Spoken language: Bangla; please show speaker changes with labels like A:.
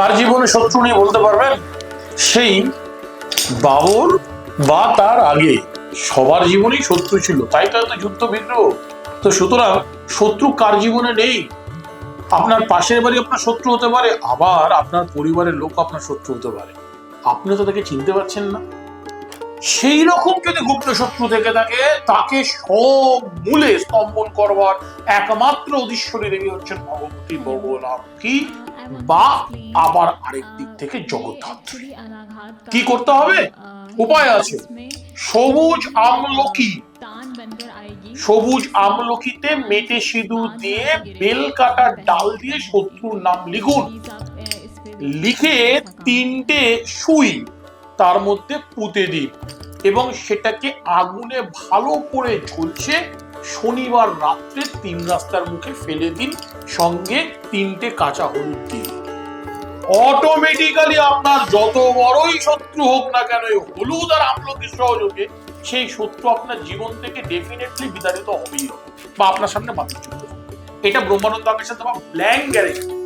A: কার জীবনে শত্রু নিয়ে বলতে পারবেন সেই বাবর বা তার আগে সবার জীবনেই শত্রু ছিল, তাই তো এত যুদ্ধ বিগ্রহ তো সুতরাং শত্রু কার জীবনে নেই? আপনার পাশের বাড়ি আপনার শত্রু হতে পারে, আবার আপনার পরিবারের লোক আপনার শত্রু হতে পারে। আপনি তো তাকে চিনতে পারছেন না। সেই রকম যদি গুপ্ত শত্রু থেকে থাকে, তাকে সব মূলে স্তম্ভন করবার একমাত্র অধীশ্বরী দেবী হচ্ছেন ভগবতী বগলামুখী বা আবার আরেক দিক থেকে জগদ্ধাত্রী
B: কি করতে হবে?
A: উপায় আছে। সবুজ আমলকি। সবুজ আমলকিতে মেটে সিঁদুর দিয়ে বেল কাটার ডাল দিয়ে শত্রুর নাম লিখুন। লিখে তিনটে সুই তার মধ্যে পুঁতে দিন। এবং সেটাকে আগুনে ভালো করে ঝুলছে শনিবার রাত্রে তিন রাস্তার মুখে ফেলে দিন, সঙ্গে তিনটে কাঁচা হলুদ দিন অটোমেটিক্যালি আপনার যত বড়ই শত্রু হোক না কেন হলুদ আর আমলকির সহযোগে সেই শত্রু আপনার জীবন থেকে ডেফিনেটলি বিতাড়িত হবেই হবে, বা আপনার সামনে বাতিল এটা ব্রহ্মানন্দ আগের সাথে ব্ল্যাঙ্ক গ্যারেন্টি